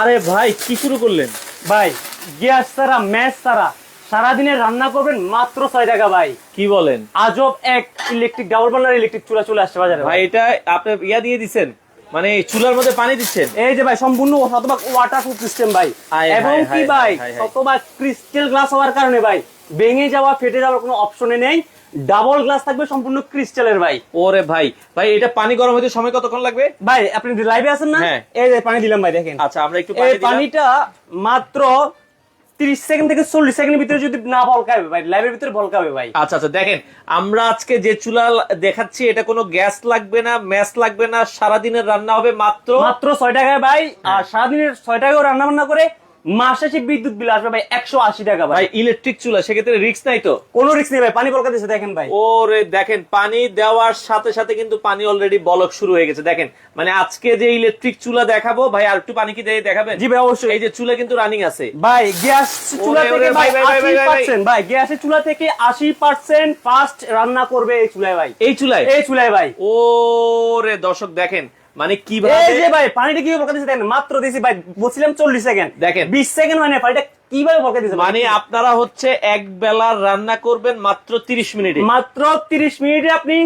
আরে ভাই কি শুরু করলেন? ভাই গ্যাস ছাড়া ম্যাচ ছাড়া সারাদিনে রান্না করবেন মাত্র ছয় টাকা ভাই। কি বলেন? আজব এক ইলেকট্রিক ডাবল বার্নার ইলেকট্রিক চুলা চলে আসছে বাজারে ভাই এটা আপনি ইয়া দিয়ে দিছেন মানে চুলার মধ্যে পানি দিচ্ছেন? এই যে ভাই সম্পূর্ণ শতভাগ ওয়াটার প্রুফ সিস্টেম ভাই এবং কি ভাই। শতভাগ ক্রিস্টাল গ্লাস হওয়ার কারণে ভাই ভেঙে যাওয়া ফেটে যাওয়ার কোনো অপশনে নেই। ডাবল গ্লাস থাকবে সম্পূর্ণ ক্রিস্টালের ভাই। ওরে ভাই। ভাই এটা পানি গরম হতে সময় কতক্ষণ লাগবে? ভাই আপনি লাইভে আছেন না হ্যাঁ। এই যে পানি দিলাম ভাই দেখেন। আচ্ছা আমরা একটু এই পানিটা মাত্র 30 সেকেন্ড থেকে 40 সেকেন্ডের ভিতরে যদি না ভলকাবে ভাই লাইভের ভিতরে ভলকাবে ভাই। আচ্ছা আচ্ছা দেখেন আমরা আজকে যে চুলা দেখাচ্ছি এটা কোনো গ্যাস লাগবে না ম্যাচ লাগবে না সারাদিনের রান্না হবে মাত্র মাত্র 6 টাকায় ভাই হ্যাঁ। আর সারাদিনের 6 টাকায় রান্না বান্না করে মাস শেষে বিদ্যুৎ বিল আসবে ভাই 180 টাকা ভাই। ইলেকট্রিক চুলা সেক্ষেত্রে রিস্ক নাই তো? কোনো রিস্ক নেই ভাই পানি ভলকা দিছে দেখেন ভাই। ওরে দেখেন পানি দেওয়ার সাথে সাথে কিন্তু পানি অলরেডি বলক শুরু হয়ে গেছে দেখেন। মানে আজকে যে ইলেকট্রিক চুলা দেখাবো ভাই আর একটু পানি কি দিয়ে দেখাবেন? জি ভাই অবশ্যই। এই যে চুলা কিন্তু রানিং আছে। ভাই গ্যাস চুলা থেকে ভাই ভাই, ভাই, ভাই, ভাই, ভাই। 80% ভাই গ্যাসের চুলা থেকে 80% ফাস্ট রান্না করবে এই চুলায় ভাই। এই চুলায়? এই চুলায় ভাই। ওরে দর্শক দেখেন মানে কীভাবে এই যে ভাই পানিটা কীভাবে ভলকা দিছে দেখেন মাত্র দিছি ভাই বলছিলাম 40 সেকেন্ড। দেখেন। 20 সেকেন্ড মানে পানিটা কীভাবে ভলকা দিছে ভাই? মানে আপনারা হচ্ছে এক বেলার রান্না করবেন মাত্র 30 মিনিটে। মাত্র 30 মিনিটে আপনি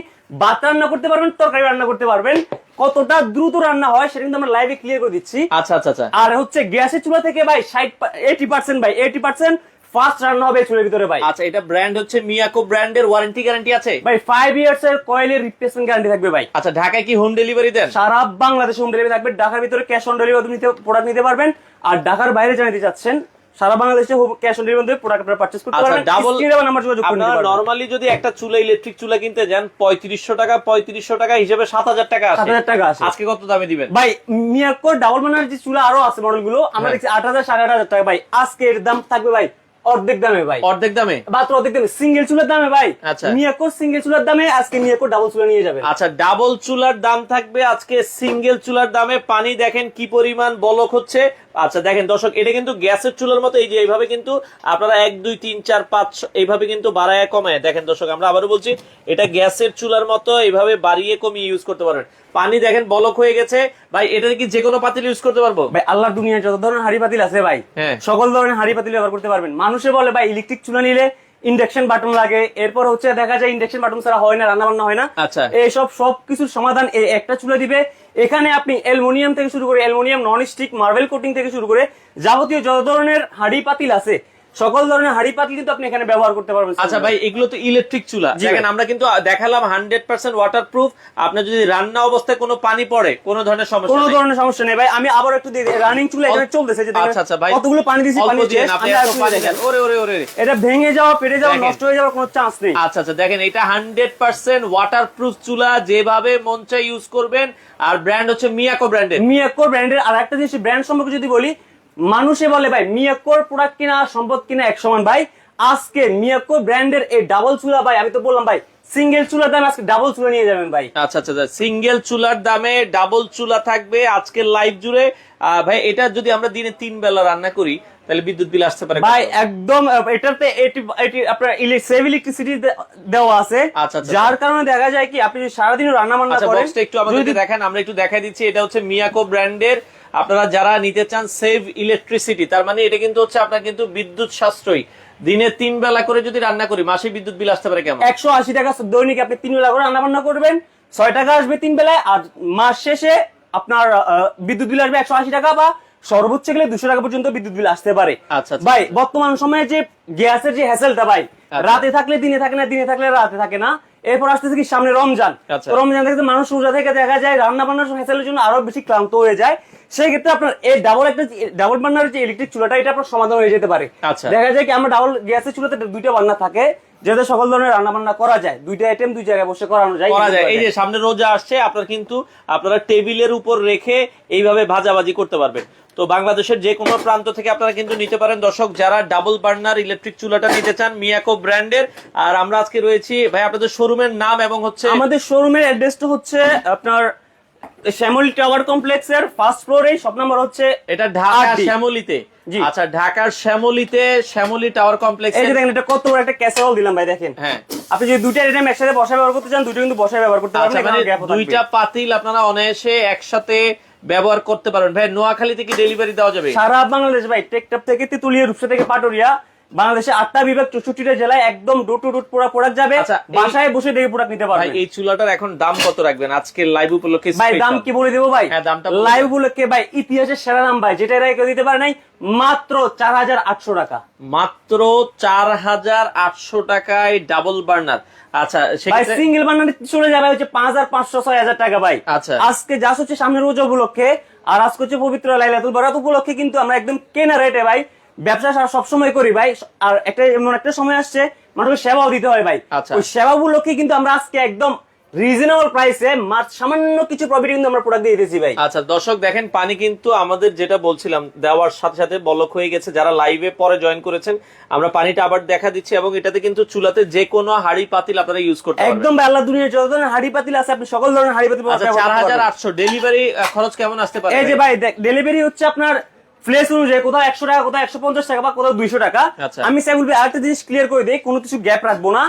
ভাত রান্না করতে পারবেন তরকারি রান্না করতে পারবেন। কতটা দ্রুত রান্না হয় সেটা কিন্তু আমরা লাইভে ক্লিয়ার করে দিচ্ছি। আচ্ছা আচ্ছা আচ্ছা। আর হচ্ছে গ্যাসের চুলা থেকে ভাই 60 80% ভাই 80% ফাস্ট রান্না হবে চুলার ভিতরে ভাই। আচ্ছা এটা ব্র্যান্ড হচ্ছে মিয়াকো ব্র্যান্ডের ওয়ারেন্টি গ্যারান্টি আছে? ভাই 5 ইয়ার্স এর কয়েলের রিপ্লেসমেন্ট গ্যারান্টি থাকবে ভাই। আচ্ছা ঢাকায় কি হোম ডেলিভারি দেন? সারা বাংলাদেশে হোম ডেলিভারি থাকবে। ঢাকার ভিতরে ক্যাশ অন ডেলিভারি নিতে প্রোডাক্ট নিতে পারবেন। আর ঢাকার বাইরে জানাতে চাচ্ছেন সারা বাংলাদেশে ক্যাশ অন ডেলিভারি প্রোডাক্ট আপনারা পারচেজ করতে আচ্ছা পারবেন। ডাবল নাম্বার যোগাযোগ করে পারবেন নরমালি যদি একটা চুলা ইলেকট্রিক চুলা কিনতে যান পঁয়ত্রিশশো টাকা পঁয়ত্রিশশো টাকা হিসেবে সাত হাজার টাকা আসে। 7,000 টাকা আসে। আজকে কত দামে দিবেন? ভাই মিয়াকোর ডাবল মানার যে চুলা আরও আছে মডেলগুলো আমরা হ্যাঁ। দেখছি আট হাজার সাড়ে আট হাজার টাকা। ভাই আজকে এর দাম থাকবে ভাই অর্ধেক দামে ভাই। অর্ধেক দামে? মাত্র অর্ধেক দামে। সিঙ্গেল চুলার দামে ভাই। আচ্ছা। মিয়াকোর সিঙ্গেল চুলার দামে আজকে মিয়াকোর ডাবল চুলা নিয়ে যাবে। আচ্ছা ডাবল চুলার দাম থাকবে আজকে সিঙ্গেল চুলার দামে। পানি দেখেন কি পরিমাণ বলক হচ্ছে। আচ্ছা দেখেন দর্শক এটা কিন্তু গ্যাসের চুলার মতো এই যে এইভাবে কিন্তু আপনারা এক দুই তিন চার পাঁচ এইভাবে কিন্তু বাড়ায় কমায়। দেখেন দর্শক আমরা আবারও বলছি এটা গ্যাসের চুলার মতো এইভাবে বাড়িয়ে কমিয়ে ইউজ করতে পারবেন পানি দেখেন বলক হয়ে গেছে। ভাই এটা কি যে কোনো পাতিল ইউজ করতে পারব? ভাই আল্লাহর দুনিয়ায় যত ধরনের হাড়ি পাতিল আছে ভাই হ্যাঁ। সকল ধরনের হাড়ি পাতিল ব্যবহার করতে পারবেন। মানুষে বলে ভাই ইলেকট্রিক চুলা নিলে ইন্ডাকশন বাটন লাগে। এরপর হচ্ছে দেখা যায় ইন্ডাকশন বাটন ছাড়া হয় না রান্না বান্না হয় না। আচ্ছা। এইসব সব কিছুর সমাধান এই একটা চুলা দিবে। এখানে আপনি অ্যালুমিনিয়াম থেকে শুরু করে aluminium non stick marble coating থেকে শুরু করে যাবতীয় যত ধরনের হাড়ি পাতিল আছে সকল ধরনের হাড়ি পাতিল কিন্তু আপনি এখানে ব্যবহার করতে পারবেন আচ্ছা ভাই এগুলো তো ইলেকট্রিক চুলা। দেখেন আমরা কিন্তু দেখালাম হান্ড্রেড পার্সেন্ট ওয়াটার প্রুফ আপনার যদি রান্না অবস্থায় কোনো পানি পড়ে কোনো ধরনের সমস্যা কোনো ধরনের সমস্যা নেই ভাই। আমি আবার একটু দিয়ে রানিং চুলা এখানে চলতেছে যে আচ্ছা আচ্ছা ভাই। কতগুলো পানি দিছি পানি শেষ, আপনি আর একটু পানি দেন। ওরে ওরে ওরে। এটা ভেঙে যাওয়া পেটে যাওয়া নষ্ট হয়ে যাওয়ার কোনো চান্স নেই। আচ্ছা আচ্ছা দেখেন এটা হান্ড্রেড পার্সেন্ট ওয়াটার প্রুফ চুলা যেভাবে মন চাই ইউজ করবেন। আর ব্র্যান্ড হচ্ছে মিয়াকো ব্র্যান্ডের মিয়াকোর ব্র্যান্ডের আর একটা জিনিস ব্র্যান্ড সম্পর্কে যদি বলি মানুষে বলে ভাই মিয়াকোর প্রোডাক্ট কিনা সম্পদ কিনা এক সমান ভাই। আজকে মিয়াকো ব্র্যান্ডের এই ডাবল চুলা ভাই আমি তো বললাম ভাই সিঙ্গেল চুলার দাম আজকে ডাবল চুলা নিয়ে যাবেন ভাই। আচ্ছা আচ্ছা সিঙ্গেল চুলার দামে ডাবল চুলা থাকবে আজকের লাইভ জুড়ে। ভাই এটা যদি আমরা দিনে তিন বেলা রান্না করি তাহলে বিদ্যুৎ বিল আসতে পারে ভাই একদম এটাতে এটি এটি আপনার সেভ ইলেকট্রিসিটি দেওয়া আছে। আচ্ছা, আচ্ছা, যার কারণে দেখা যায় কি আপনি যদি সারাদিন রান্না বান্না আচ্ছা করেন একটু আমাদেরকে যদি- দেখান আমরা একটু দেখাই দিচ্ছি এটা হচ্ছে মিয়াকো ব্র্যান্ডের আপনারা যারা নিতে চান সেভ ইলেকট্রিসিটি তার মানে এটা কিন্তু হচ্ছে আপনার কিন্তু বিদ্যুৎ সাশ্রয়ী দিনে তিন বেলা করে যদি রান্না করি মাসে বিদ্যুৎ বিল আসতে পারে কেমন একশো আশি টাকা দৈনিক আপনি তিন বেলা করে রান্না বান্না করবেন ছয় টাকা আসবে তিন বেলায় আর মাস শেষে আপনার বিদ্যুৎ বিল আসবে একশো আশি টাকা বা সর্বোচ্চ গেলে দুশো টাকা পর্যন্ত বিদ্যুৎ বিল আসতে পারে আচ্ছা, আচ্ছা। ভাই বর্তমান সময়ে যে গ্যাসের যে হ্যাসেলটা ভাই আচ্ছা। রাতে থাকলে দিনে থাকে না দিনে থাকলে রাতে থাকে না এরপর আসতেছে কি সামনে রমজান। আচ্ছা। রমজান থেকে মানুষ রোজা থেকে দেখা যায় রান্না বান্নার হ্যাসেলের জন্য আরও বেশি ক্লান্ত হয়ে যায়। সেই ক্ষেত্রে আপনার এই ডাবল একটা ডাবল বার্নার যে ইলেকট্রিক চুলাটা এটা আপনার সমাধান হয়ে যেতে পারে। আচ্ছা। দেখা যায় কি আমরা ডাবল গ্যাসের চুলাতে দুইটা বান্না থাকে যাতে সকল ধরনের রান্না বান্না করা যায়। দুইটা আইটেম দুই জায়গায় বসে করানো যায় করা যায়। এই যে সামনে রোজা আসছে আপনার কিন্তু আপনারা টেবিলের উপর রেখে এইভাবে ভাজাভাজি করতে পারবেন। তো বাংলাদেশের যে কোনো প্রান্ত থেকে আপনারা কিন্তু নিতে পারেন। দর্শক যারা ডাবল বার্নার ইলেকট্রিক চুলাটা নিতে চান মিয়াকো ব্র্যান্ডের আর আমরা আজকে রয়েছি ভাই আপনাদের শোরুমের নাম এবং হচ্ছে আমাদের শোরুমের অ্যাড্রেসটা হচ্ছে আপনার শ্যামল টাওয়ার কমপ্লেক্সের ফার্স্ট ফ্লোরে শপ নাম্বার হচ্ছে এটা ঢাকা শ্যামলিতে। আচ্ছা ঢাকার শ্যামলিতে শ্যামলি টাওয়ার কমপ্লেক্স এই দেখেন এটা কত বড় একটা ক্যাসেরল দিলাম ভাই দেখেন। হ্যাঁ। আপনি যদি দুইটা আইটেম একসাথে বসায় ব্যবহার করতে চান দুটো কিন্তু বসায় ব্যবহার করতে পারবেন আচ্ছা মানে দুইটা পাতিল আপনারা অনায়াসে একসাথে ব্যবহার করতে পারবেন। ভাই নোয়াখালী থেকে ডেলিভারি দেওয়া যাবে? সারা বাংলাদেশ ভাই টেকটাপ থেকে তেতুলিয়া, রূপসা থেকে পাটুরিয়া বাংলাদেশে আটটা বিভাগ চৌষট্টিটা জেলায় একদম ডোর টু ডোর পুরো প্রোডাক্ট যাবে। আচ্ছা, বাসায় বসে দেখে প্রোডাক্ট নিতে ভাই পারবেন এই চুলাটার এখন দাম কত রাখবেন? আজকে লাইভ উপলক্ষে ভাই দাম কি বলে দেবো ভাই? হ্যাঁ, দামটা লাইভ উপলক্ষে ভাই ইতিহাসের সেরা দাম ভাই যেটা এরা কেউ দিতে পারে নাই মাত্র চার হাজার আটশো টাকা। মাত্র চার হাজার আটশো টাকায় ডাবল বার্নার আচ্ছা ভাই সিঙ্গেল বার্নার চলে যাবে হচ্ছে পাঁচ হাজার পাঁচশো ছয় হাজার টাকা ভাই। আচ্ছা। আজকে যা হচ্ছে সামনের রোজা উপলক্ষে আর আজকে হচ্ছে পবিত্র লাইলাতুল বারাত উপলক্ষে কিন্তু আমরা একদম কেনা রেটে ভাই ব্যবসা সারা সবসময় করি ভাই। আর একটা এমন একটা সময় আসছে মানুষের সেবাও দিতে হয় ভাই। আচ্ছা। ওই সেবা উপলক্ষে কিন্তু আমরা আজকে একদম রিজনেবল প্রাইসে সামান্য কিছু প্রফিট কিন্তু আমরা প্রোডাক্ট দিয়ে দিতেছি ভাই। আচ্ছা দর্শক দেখেন পানি কিন্তু আমাদের যেটা বলছিলাম দেওয়ার সাথে সাথে বলক হয়ে গেছে। যারা লাইভে পরে জয়েন করেছেন আমরা পানিটা আবার দেখা দিচ্ছি এবং এটাতে কিন্তু চুলাতে যে কোনো হাড়ি পাতিল আপনারা ইউজ করতে একদম আল্লাহ দুনিয়ার যত ধরনের হাড়ি পাতিল আছে আপনি সকল ধরনের হাড়ি পাতিল আচ্ছা হাজার। আটশো ডেলিভারি খরচ কেমন আসতে পারে এই যে ভাই? ডেলিভারি হচ্ছে আপনার ফ্লেস অনুযায়ী কোথাও একশো টাকা কোথাও একশো পঞ্চাশ টাকা বা কোথাও দুইশো টাকা আচ্ছা। আমি আরেকটা জিনিস ক্লিয়ার করে দিই কোনো কিছু গ্যাপ রাখব না।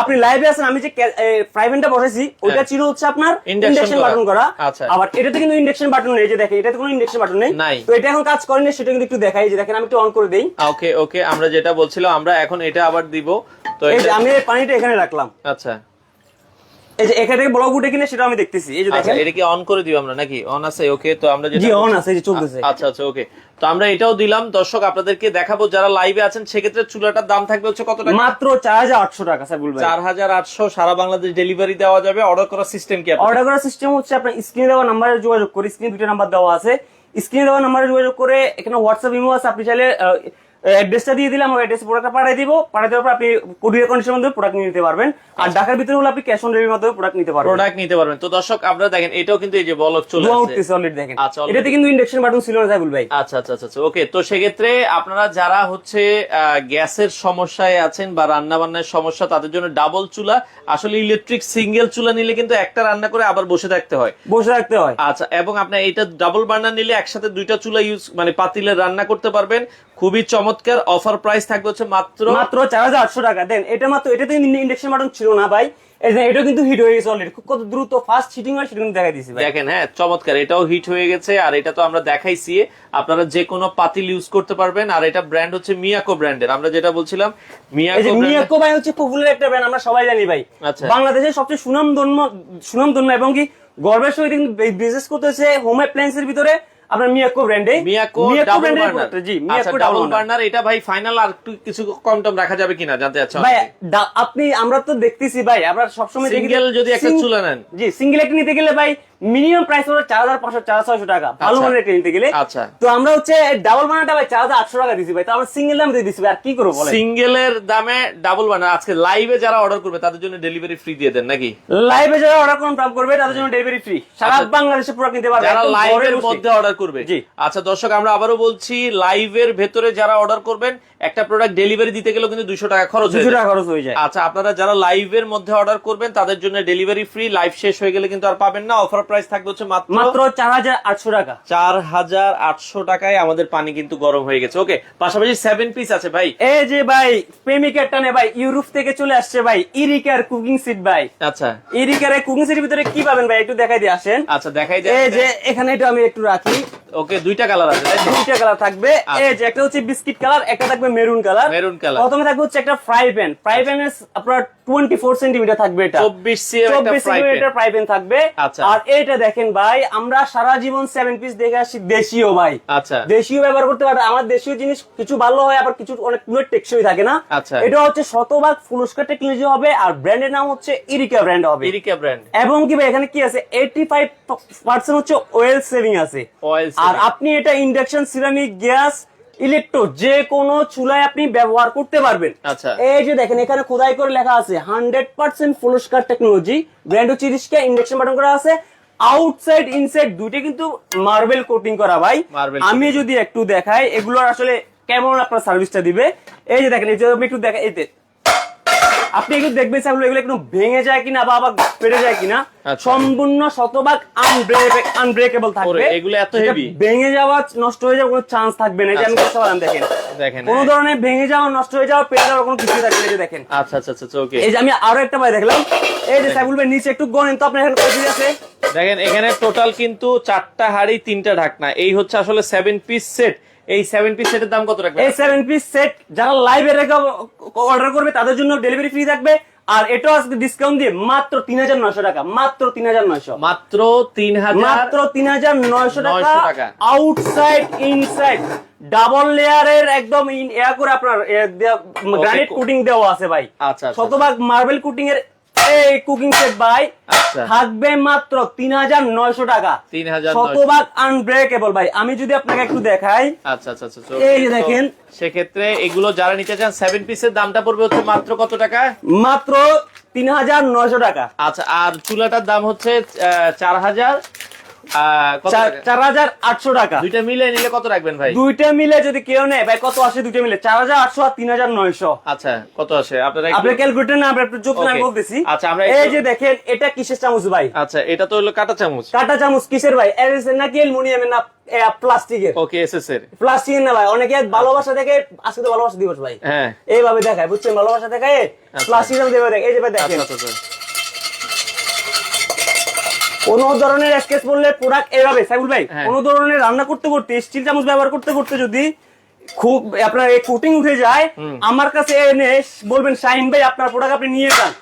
আপনি লাইভে আছেন আমি যে ওইটা হ্যাঁ। ছিল হচ্ছে আপনার ইন্ডাকশন বাটন করা। আচ্ছা। আবার এটাতে কিন্তু ইন্ডাকশন বাটন নেই যে দেখেন এটাতে কোনো ইন্ডাকশন বাটন নেই। তো এটা এখন কাজ করেনি সেটা কিন্তু একটু দেখাই যে দেখেন আমি একটু অন করে দেই। ওকে ওকে আমরা যেটা বলছিলাম আমরা এখন এটা আবার দিব। তো আমি পানিটা এখানে রাখলাম। আচ্ছা। এই যে এখান থেকে ব্লগ উঠে কিনে সেটা আমি দেখতেছি এই যে আচ্ছা দেখেন। এটা কি অন করে দিব আমরা নাকি? অন আছে ওকে তো আমরা যেটা জি অন আছে এই যে চলতেছে। আচ্ছা আচ্ছা ওকে তো আমরা এটাও দিলাম। দর্শক আপনাদেরকে দেখাবো যারা লাইভে আছেন সেক্ষেত্রে চুলাটার দাম থাকবে হচ্ছে কত টাকা? মাত্র চার হাজার আটশো টাকা স্যার বলবেন চার হাজার আটশো সারা বাংলাদেশ ডেলিভারি দেওয়া যাবে। অর্ডার করার সিস্টেম কি? অর্ডার করার সিস্টেম হচ্ছে আপনার স্ক্রিনে দেওয়া নাম্বারে যোগাযোগ করে স্ক্রিনে দুটো নাম্বার দেওয়া আছে। স্ক্রিনে দেওয়া নাম্বারে যোগাযোগ করে এখানে হোয়াটসঅ্যাপ ইমো আছে। আপনি চাইলে অ্যাড্রেসটা দিয়ে দিলাম ওই অ্যাড্রেস প্রোডাক্টটা পাঠিয়ে দিব। পাঠিয়ে দেওয়ার পর আপনি কুরিয়ার কন্ডিশনের মাধ্যমে প্রোডাক্ট নিতে পারবেন। আর ঢাকার ভিতরে হলে আপনি ক্যাশ অন ডেলিভারির মাধ্যমে প্রোডাক্ট নিতে পারবেন। প্রোডাক্ট নিতে পারবেন। তো দর্শক আপনারা দেখেন এটাও কিন্তু এই যে বলক চলে আসছে। উঠতেছে অলরেডি দেখেন। আচ্ছা, এটাতে কিন্তু ইন্ডাকশন বাটন ছিল না জাইবুল ভাই। আচ্ছা আচ্ছা আচ্ছা আচ্ছা ওকে তো সেক্ষেত্রে আপনারা যারা হচ্ছে গ্যাসের সমস্যায় আছেন বা রান্না বান্নার সমস্যা তাদের জন্য ডাবল চুলা আসলে ইলেকট্রিক সিঙ্গেল চুলা নিলে কিন্তু একটা রান্না করে আবার বসে থাকতে হয়। বসে থাকতে হয়। আচ্ছা এবং আপনার এটা ডাবল বার্নার নিলে একসাথে দুইটা চুলা ইউজ মানে পাতিলে রান্না করতে পারবেন। খুবই চমৎকার অফার প্রাইস থাকবে হচ্ছে মাত্র মাত্র চার হাজার আটশো টাকা। দেন এটা মাত্র এটাতে ইন্ডাকশন বাটন ছিল না ভাই। এটা কিন্তু হিট হয়ে গেছে অলরেডি কত দ্রুত ফাস্ট হিটিং হয় সেটা দেখাই দিয়েছি দেখেন হ্যাঁ চমৎকার এটাও হিট হয়ে গেছে আর এটা তো আমরা দেখাইছি। আপনারা যে কোনো পাতিল ইউজ করতে পারবেন আর এটা ব্র্যান্ড হচ্ছে মিয়াকো ব্র্যান্ডের আমরা যেটা বলছিলাম মিয়াকো মিয়াকো ভাই হচ্ছে পপুলার একটা ব্র্যান্ড আমরা সবাই জানি ভাই। আচ্ছা। বাংলাদেশের সবচেয়ে সুনামধন্য সুনামধন্য এবং কি গর্বের সহিত বিজনেস করতেছে হোম অ্যাপ্লায়েন্সের ভিতরে। আপনার মিয়াকো ব্র্যান্ডে মিয়াকো মিয়াকো ব্র্যান্ডে জি আচ্ছা মিয়াকো ডাবল বার্নার এটা ভাই ফাইনাল আর একটু কিছু কম টম রাখা যাবে কিনা জানতে চাচ্ছি। ভাই আপনি আমরা তো দেখতেছি ভাই আমরা সবসময় Single যদি একটা চুলা নেন। জি সিঙ্গেল একটা নিতে গেলে ভাই মিনিমাম প্রাইস হলো চার হাজার পাঁচশো চার ছয়শো টাকা। ভালো আচ্ছা। মানের একটা নিতে গেলে। আচ্ছা। তো আমরা হচ্ছে ডাবল বানাটা ভাই চার হাজার আটশো টাকা দিছি ভাই। তো আমরা সিঙ্গেল দাম দিয়ে দিছি ভাই। আর কি করব বলে সিঙ্গেলের দামে ডাবল বার্নার আজকে লাইভে যারা অর্ডার করবে তাদের জন্য ডেলিভারি ফ্রি দিয়ে দেন নাকি? লাইভে যারা অর্ডার কনফার্ম করবে তাদের জন্য ডেলিভারি ফ্রি সারা আচ্ছা। বাংলাদেশে পুরো নিতে পারবে। যারা লাইভের মধ্যে অর্ডার করবে। জি। আচ্ছা দর্শক আমরা আবারও বলছি লাইভের ভেতরে যারা অর্ডার করবেন একটা প্রোডাক্ট ডেলিভারি দিতে গেলেও কিন্তু দুশো টাকা খরচ হয়ে দুশো যায়। টাকা খরচ হয়ে যায়। আচ্ছা আপনারা যারা লাইভের মধ্যে অর্ডার করবেন তাদের জন্য ডেলিভারি ফ্রি লাইভ শেষ হয়ে গেলে কিন্তু আর পাবেন না। অফার প্রাইস থাকবে হচ্ছে মাত্র মাত্র চার হাজার আটশো টাকা। চার হাজার আটশো টাকায় আমাদের পানি কিন্তু গরম হয়ে গেছে। ওকে পাশাপাশি সেভেন পিস আছে ভাই। এই যে ভাই প্রেমিকার টানে ভাই ইউরোপ থেকে চলে আসছে ভাই ইরিকার কুকিং সিট ভাই। আচ্ছা। ইরিকার কুকিং সিটের ভিতরে কি পাবেন ভাই? একটু দেখাই দিয়ে আসেন। আচ্ছা দেখাই এই যে এখানে এটা আমি একটু রাখি। ওকে দুইটা কালার আছে দুইটা কালার থাকবে। আচ্ছা। এই যে একটা হচ্ছে বিস্কিট কালার একটা থাকবে মেরুন কালার মেরুন কালার প্রথমে থাকবে হচ্ছে একটা ফ্রাই প্যান ফ্রাই প্যানের আপনার টোয়েন্টি ফোর সেন্টিমিটার থাকবে এটা। চব্বিশ সি একটা চব্বিশ ফ্রাই সেন্টিমিটার ফ্রাই প্যান থাকবে। আচ্ছা। আর এটা দেখেন ভাই আমরা সারা জীবন সেভেন পিস দেখে আসছি দেশীয় ভাই। আচ্ছা। দেশীয় ব্যবহার করতে পারে আমার দেশীয় জিনিস কিছু ভালো হয় আবার কিছু অনেক টেকসই থাকে না। আচ্ছা। এটা হচ্ছে শতভাগ ফুলস্কার টেকনোলজি হবে আর ব্র্যান্ডের নাম হচ্ছে ইরিকা ব্র্যান্ড হবে। ইরিকা ব্র্যান্ড এবং কি ভাই এখানে কি আছে? এইটি ফাইভ পার্সেন্ট হচ্ছে ওয়েল সেভিং আছে। অয়েল আর আপনি এটা ইন্ডাকশন সিরামিক গ্যাস ইলেকট্রো যে কোনো চুলায় আপনি ব্যবহার করতে পারবেন। আচ্ছা। এই যে দেখেন এখানে খোদাই করে লেখা আছে হান্ড্রেড পার্সেন্ট ফুলস্কার টেকনোলজি ব্র্যান্ড হচ্ছে ইরিশকা ইন্ডাকশন বাটন করা আছে। আউটসাইড ইনসাইড দুইটা কিন্তু মার্বেল কোটিং করা ভাই। আমি যদি একটু দেখাই এগুলোর আসলে কেমন আপনার সার্ভিসটা দিবে? এই যে দেখেন এই যে আমি একটু দেখা যে। আপনি একটু দেখবেন স্যার এগুলো একটু ভেঙে যায় কিনা বা আবার পেটে যায় কিনা আচ্ছা। সম্পূর্ণ শতভাগ আনব্রেক আনব্রেকেবল থাকবে। এগুলো এত heavy? ভেঙে যাওয়া নষ্ট হয়ে যাওয়ার কোনো চান্স থাকবে না। এই যে আমি আচ্ছা। করতে পারলাম দেখেন। দেখেন, কোনো হ্যাঁ। ধরনের ভেঙে যাওয়া নষ্ট হয়ে যাওয়া পেয়ে যাওয়ার কোনো কিছু থাকবে না, দেখেন। আচ্ছা আচ্ছা আচ্ছা ওকে এই যে আমি আরও একটা ভাই দেখলাম। এই যে সাইবুল ভাই নিচে একটু গণেন তো আপনার এখানে কত আছে? দেখেন এখানে টোটাল কিন্তু চারটা হাড়ি তিনটা ঢাকনা। এই হচ্ছে আসলে সেভেন পিস সেট এই সেভেন পিস সেটের দাম কত রাখবেন? এই সেভেন পিস সেট যারা লাইভে রেখে অর্ডার করবে তাদের জন্য ডেলিভারি ফ্রি থাকবে। আর এটাও আজকে ডিসকাউন্ট দিয়ে মাত্র তিন হাজার নয়শো টাকা মাত্র তিন হাজার নয়শো। মাত্র তিন হাজার মাত্র তিন হাজার নয়শো 900 টাকা টাকা। আউটসাইড ইনসাইড ডাবল লেয়ারের একদম এয়া করে আপনার গ্রানাইট কুটিং দেওয়া আছে ভাই। আচ্ছা, আচ্ছা। শতভাগ মার্বেল কুটিং এর এই কুকিং সেট ভাই আচ্ছা। থাকবে মাত্র তিন হাজার নয়শো টাকা। 3,900 শতভাগ আনব্রেকেবল ভাই। আমি যদি আপনাকে একটু দেখাই আচ্ছা আচ্ছা আচ্ছা এই দেখেন। সেক্ষেত্রে এগুলো যারা নিতে চান সেভেন পিসের দামটা পড়বে হচ্ছে মাত্র কত টাকা? মাত্র তিন হাজার নয়শো টাকা। আচ্ছা আর চুলাটার দাম হচ্ছে চার হাজার চার- হাজার আটশো টাকা। দুইটা মিলে নিলে কত রাখবেন ভাই? দুইটা মিলে যদি কেউ নেয় ভাই কত আসে দুইটা মিলে? চার হাজার আটশো আর তিন হাজার নয়শো। আচ্ছা কত আসে? আপনারা আপনার ক্যালকুলেটর না আপনার একটু যোগ আমি বলতেছি। আচ্ছা, আমরা এই যে দেখেন এটা কিসের চামচ ভাই? আচ্ছা এটা তো হলো কাটা চামচ। কাটা চামচ কিসের ভাই? নাকি অ্যালুমিনিয়ামের না প্লাস্টিকের? ওকে এসএস এর। প্লাস্টিকের না ভাই অনেকে ভালোবাসা দেখে আজকে তো ভালোবাসা দিবস ভাই। হ্যাঁ। এইভাবে দেখায় বুঝছেন? ভালোবাসা দেখায় প্লাস্টিকের দেবে দেখ এই যে ভাই আচ্ছা দেখেন। আচ্ছা আচ্ছা। কোন ধরনের স্কেচ বললে প্রোডাক্ট এভাবে সাইবুল ভাই হ্যাঁ। কোন ধরনের রান্না করতে করতে স্টিল চামচ ব্যবহার করতে করতে যদি খুব আপনার এই কুটিং উঠে যায় আমার কাছে এনে বলবেন শাহিন ভাই আপনার প্রোডাক্ট আপনি নিয়ে যান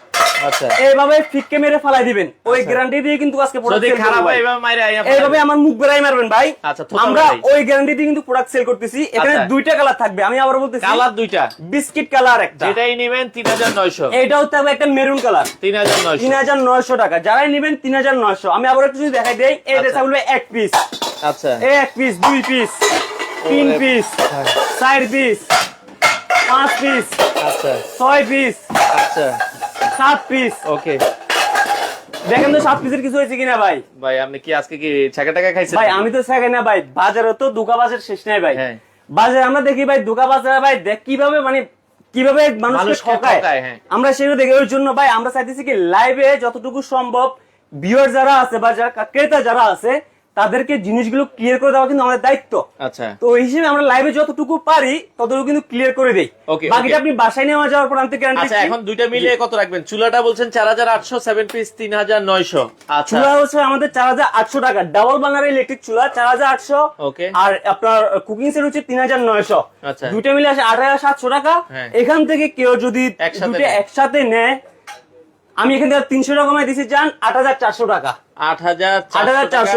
এইভাবে ফিটকে মেরে ফালাই দিবেন। ওই গ্যারান্টি দিয়ে কিন্তু আজকে প্রোডাক্ট খারাপ হয় এভাবে মাইরে এইভাবে আমার মুখ বেড়াই মারবেন ভাই। আচ্ছা, আমরা ওই গ্যারান্টি দিয়ে কিন্তু প্রোডাক্ট সেল করতেছি। এখানে আচ্ছা। দুইটা কালার থাকবে। আমি আবার বলতেছি কালার দুইটা। বিস্কিট কালার একটা। যেটাই নিবেন তিন হাজার নয়শো। এইটাও একটা মেরুন কালার তিন হাজার নয়শো। তিন হাজার নয়শো টাকা। যারাই নেবেন তিন হাজার নয়শো। আমি আবার একটু দেখাই দেই এই আচ্ছা। ড্রেসটা বলবে এক পিস আচ্ছা। এক পিস দুই পিস তিন পিস চার পিস পাঁচ পিস আচ্ছা। ছয় পিস আচ্ছা। সাত পিস ওকে দেখেন তো সাত পিসের কিছু হয়েছে কিনা ভাই? ভাই আপনি কি আজকে কি ছাকা টাকা খাইছেন ভাই আমি তো না ভাই বাজারে তো দুকা বাজার শেষ নাই ভাই। হ্যাঁ। বাজারে আমরা দেখি ভাই দুকা বাজারে ভাই দেখ কীভাবে মানে কীভাবে মানুষকে মানুষকে ঠকায়। হ্যাঁ। আমরা সেগুলো দেখি ওই জন্য ভাই আমরা চাইতেছি কি লাইভে যতটুকু সম্ভব ভিউয়ার যারা আছে বা যারা ক্রেতা যারা আছে তাদেরকে জিনিসগুলো ক্লিয়ার করে দেওয়া কিন্তু আমাদের দায়িত্ব। আচ্ছা। তো ওই হিসেবে আমরা লাইভে যতটুকু পারি ততটুকু কিন্তু ক্লিয়ার করে দেই। বাকিটা আপনি বাসায় নেওয়া যাওয়ার পর আনতে গ্যারান্টি আচ্ছা এখন দুইটা মিলে কত রাখবেন? চুলাটা বলছেন চার হাজার আটশো সেভেন পিস তিন হাজার নয়শো। আচ্ছা। চুলা হচ্ছে আমাদের চার হাজার আটশো টাকা। ডাবল বানার ইলেকট্রিক চুলা চার হাজার আটশো। আর আপনার কুকিং সেট হচ্ছে তিন হাজার নয়শো। আচ্ছা। দুইটা মিলে আসে আট হাজার সাতশো টাকা। হ্যাঁ। এখান থেকে কেউ যদি নেয়। একসাথে নেয় আমি এখান থেকে তিনশো টাকা কমাই দিছি যান আট হাজার চারশো টাকা। আট হাজার 8,400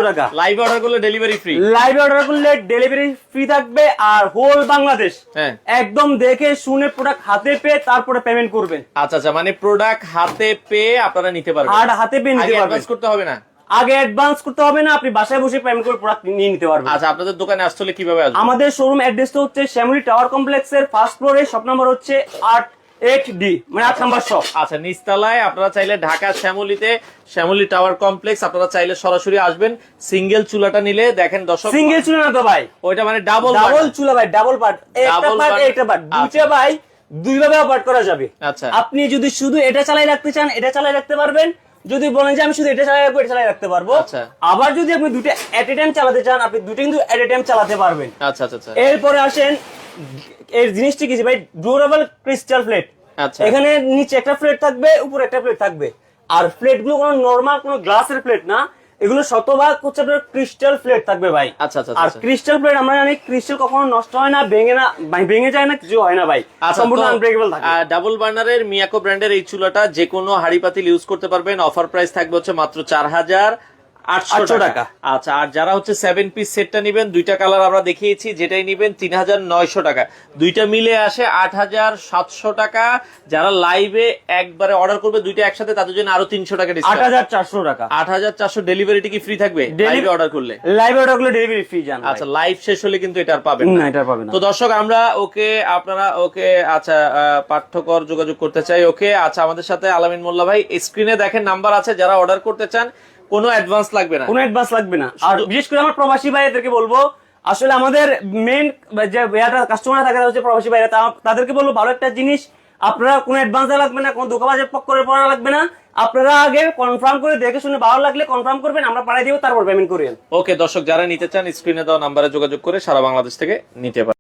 টাকা। লাইভ অর্ডার করলে ডেলিভারি ফ্রি লাইভ অর্ডার করলে ডেলিভারি ফ্রি থাকবে আর হোল বাংলাদেশ। হ্যাঁ। একদম দেখে শুনে প্রোডাক্ট হাতে পেয়ে তারপরে পেমেন্ট করবেন। আচ্ছা আচ্ছা মানে প্রোডাক্ট হাতে পেয়ে আপনারা নিতে পারবেন। আর হাতে পেয়ে আগে নিতে পারবেন করতে হবে না? আগে অ্যাডভান্স করতে হবে না আপনি বাসায় বসে পেমেন্ট করে প্রোডাক্ট নিয়ে নিতে পারবেন। আচ্ছা আপনাদের দোকানে আসলে কীভাবে আসবে? আমাদের শোরুম অ্যাড্রেসটা হচ্ছে শ্যামলী টাওয়ার কমপ্লেক্সের ফার্স্ট ফ্লোরে শপ নাম্বার হচ্ছে আট মানে আট নাম্বার শপ আচ্ছা আপনারা চাইলে ঢাকা শ্যামলিতে শ্যামলি টাওয়ার কমপ্লেক্স আপনারা চাইলে সরাসরি আসবেন। সিঙ্গেল চুলাটা নিলে দেখেন দর্শক সিঙ্গেল চুলা না তো ভাই? ওইটা মানে ডাবল ডাবল চুলা ভাই ডাবল পার্ট একটা Double পার্ট part, একটা পার্ট আচ্ছা। ভাই দুই ভাবে পার্ট করা যাবে। আচ্ছা। আপনি যদি শুধু এটা চালাই রাখতে চান এটা চালাই রাখতে পারবেন। যদি বলেন যে আমি শুধু এটা চালাই রাখব এটা চালাই রাখতে পারব। আচ্ছা। আবার যদি আপনি দুটো এট এ টাইম চালাতে চান আপনি দুটো কিন্তু এট এ টাইম চালাতে পারবেন। আচ্ছা আচ্ছা আচ্ছা। এরপরে আসেন এর জিনিসটি কি ভাই ডিউরেবল ক্রিস্টাল প্লেট আচ্ছা। এখানে নিচে একটা প্লেট থাকবে উপরে একটা প্লেট থাকবে। আর প্লেটগুলো কোনো নর্মাল কোনো গ্লাসের প্লেট না এগুলো শতভাগ হচ্ছে আপনার ক্রিস্টাল প্লেট থাকবে ভাই। আচ্ছা, আচ্ছা, আর আচ্ছা। ক্রিস্টাল প্লেট আমরা জানি ক্রিস্টাল কখনো নষ্ট হয় না ভেঙে না ভাই, ভেঙে যায় না কিছু হয় না ভাই। আচ্ছা, সম্পূর্ণ আনব্রেকেবল থাকে। ডাবল বার্নারের মিয়াকো ব্র্যান্ডের এই চুলাটা যে কোনো হাড়ি পাতিল ইউজ করতে পারবেন। অফার প্রাইস থাকবে হচ্ছে মাত্র চার হাজার। আটশো 800 টাকা। আচ্ছা আর যারা হচ্ছে সেভেন পিস সেটটা নিবেন দুইটা কালার আমরা দেখিয়েছি যেটাই নিবেন তিন হাজার নয়শো টাকা। দুইটা মিলে আসে আট হাজার সাতশো টাকা। যারা লাইভে একবারে অর্ডার করবে দুইটা একসাথে তাদের জন্য আরও তিনশো টাকা আট হাজার চারশো টাকা। আট হাজার চারশো ডেলিভারিটি কি ফ্রি থাকবে? লাইভে অর্ডার করলে। লাইভ অর্ডারগুলো ডেলিভারি ফ্রি জান আচ্ছা লাইভ শেষ হলে কিন্তু এটা আর পাবেন না। এটা পাবে না। তো দর্শক আমরা ওকে আপনারা ওকে আচ্ছা পাঠ্যকর যোগাযোগ করতে চাই। ওকে আচ্ছা আমাদের সাথে আলামিন মোল্লা ভাই স্ক্রিনে দেখেন নাম্বার আছে যারা অর্ডার করতে চান কোনো অ্যাডভান্স লাগবে না। কোনো অ্যাডভান্স লাগবে না। আর বিশেষ করে আমার প্রবাসী ভাইদেরকে বলব আসলে আমাদের মেন যে কাস্টমার থাকে হচ্ছে প্রবাসী ভাইরা তাদেরকে বলব ভালো একটা জিনিস আপনারা কোনো অ্যাডভান্স লাগবে না কোনো দোকানবাজের পক করে পড়া লাগবে না। আপনারা আগে কনফার্ম করে দেখে শুনে ভালো লাগলে কনফার্ম করবেন আমরা পাঠিয়ে দিব তারপর পেমেন্ট করেন ওকে দর্শক যারা নিতে চান স্ক্রিনে দেওয়া নাম্বারে যোগাযোগ করে সারা বাংলাদেশ থেকে নিতে পারেন।